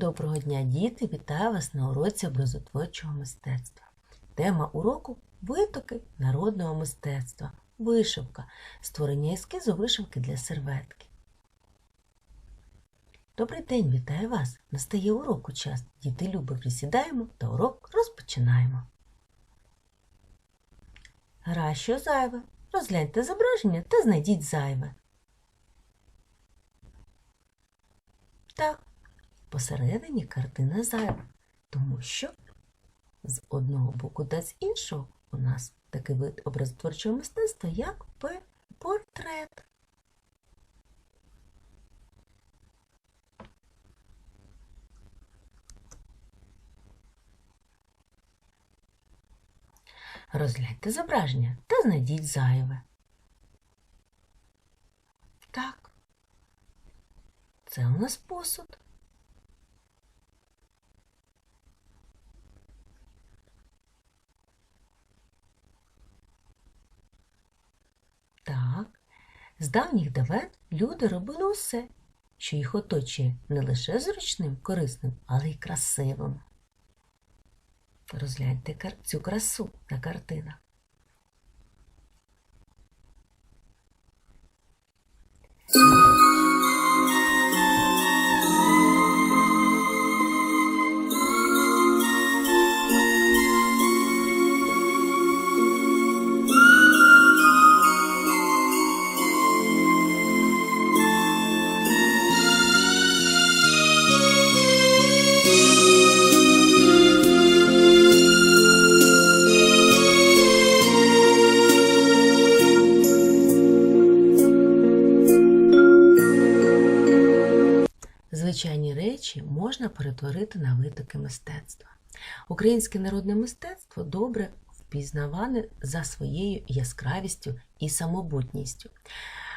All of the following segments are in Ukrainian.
Доброго дня, діти! Вітаю вас на уроці образотворчого мистецтва. Тема уроку витоки народного мистецтва, вишивка, створення ескізу вишивки для серветки. Добрий день, вітаю вас! Настає уроку час. Діти любо присідаємо та урок розпочинаємо. Гра що зайве. Розгляньте зображення та знайдіть зайве. Так, посередині картина зайва, тому що з одного боку та з іншого у нас такий вид образотворчого мистецтва, як портрет. Розгляньте зображення та знайдіть зайве. Так, це у нас посуд. Так, з давніх давен люди робили усе, що їх оточує не лише зручним, корисним, але й красивим. Розгляньте цю красу на картинах. Звичайні можна перетворити на витоки мистецтва. Українське народне мистецтво добре впізнаване за своєю яскравістю і самобутністю.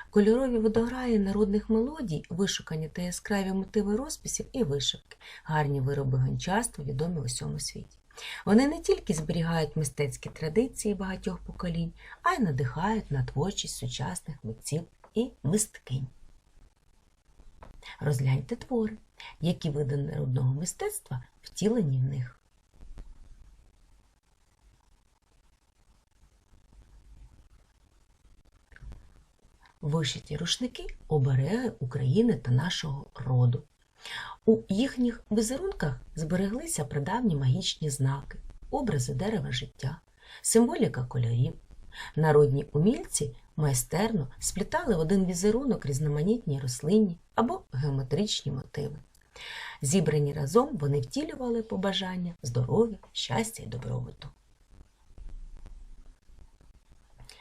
Кольорові водограї народних мелодій, вишукані та яскраві мотиви розписів і вишивки, гарні вироби гончарства, відомі у всьому світі. Вони не тільки зберігають мистецькі традиції багатьох поколінь, а й надихають на творчість сучасних митців і мисткинь. Розгляньте твори, які види народного мистецтва втілені в них. Вишиті рушники обереги України та нашого роду. У їхніх візерунках збереглися прадавні магічні знаки, образи дерева життя, символіка кольорів. Народні умільці майстерно сплітали в один візерунок різноманітні рослинні або геометричні мотиви. Зібрані разом вони втілювали побажання здоров'я, щастя і добробуту.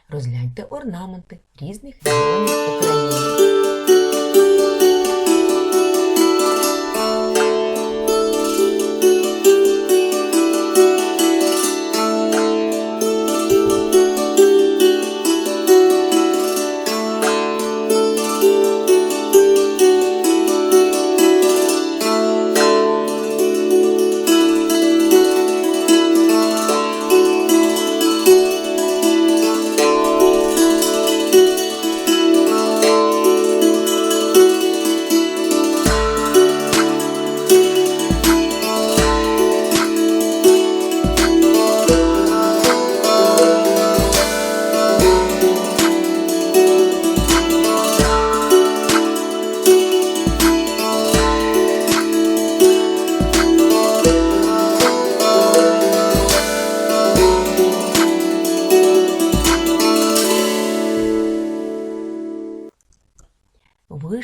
Розгляньте орнаменти різних регіонів України.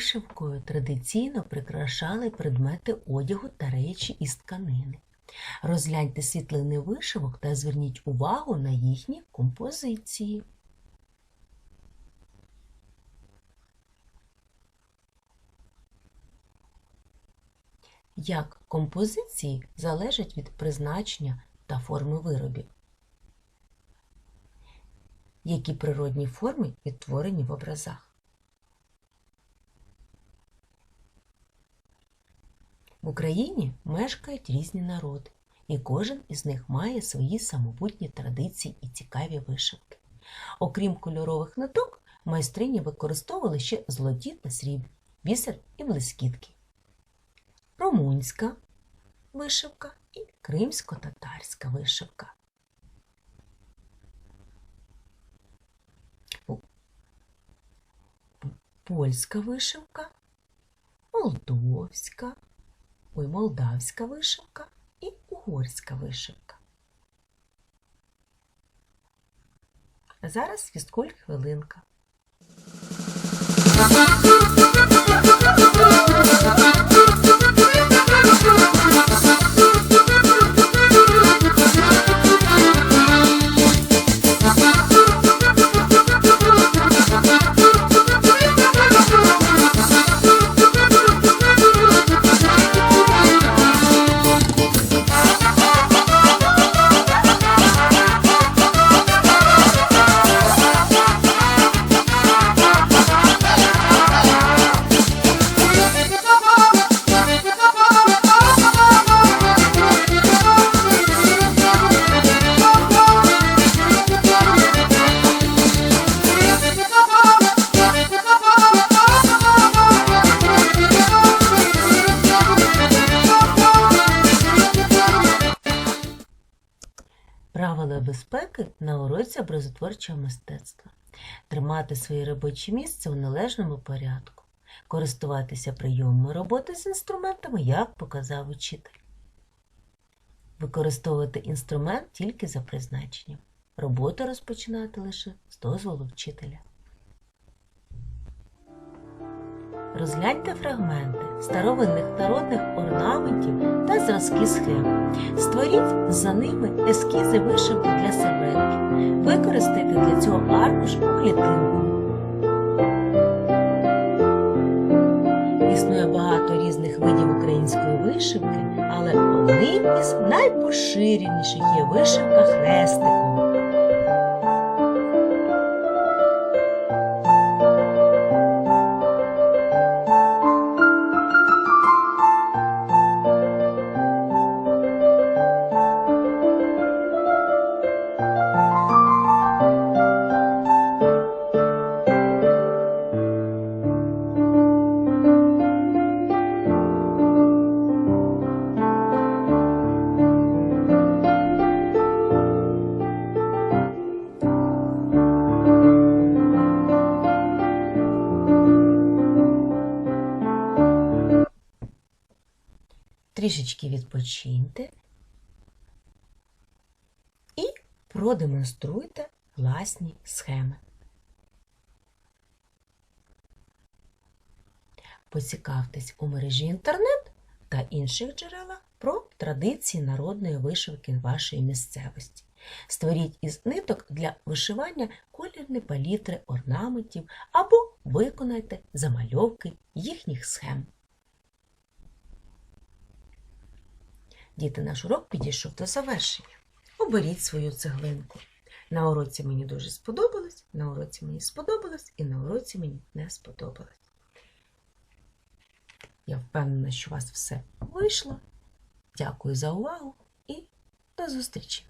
Вишивкою традиційно прикрашали предмети одягу та речі із тканини. Розгляньте світлини вишивок та зверніть увагу на їхні композиції. Як композиції залежать від призначення та форми виробів. Які природні форми відтворені в образах. В Україні мешкають різні народи, і кожен із них має свої самобутні традиції і цікаві вишивки. Окрім кольорових ниток, майстрині використовували ще золоті та срібні, бісер і блискітки. Румунська вишивка і кримсько-татарська вишивка. Польська вишивка, молдовська, ой, молдавська вишивка і угорська вишивка. Зараз фізкуль хвилинка. Безпеки на уроці образотворчого мистецтва. Тримати своє робоче місце у належному порядку. Користуватися прийомами роботи з інструментами, як показав учитель. Використовувати інструмент тільки за призначенням. Роботу розпочинати лише з дозволу вчителя. Розгляньте фрагменти старовинних народних орнаментів та зразки схем. Створіть за ними ескізи вишивки для серветки. Використайте для цього аркуш у. Існує багато різних видів української вишивки, але одним із найпоширеніших є вишивка хрестиком. Трішечки відпочиньте і продемонструйте власні схеми. Поцікавтесь у мережі інтернет та інших джерелах про традиції народної вишивки вашої місцевості. Створіть із ниток для вишивання колірні палітри орнаментів або виконайте замальовки їхніх схем. Діти, наш урок підійшов до завершення. Оберіть свою цеглинку. На уроці мені дуже сподобалось, на уроці мені сподобалось і на уроці мені не сподобалось. Я впевнена, що у вас все вийшло. Дякую за увагу і до зустрічі!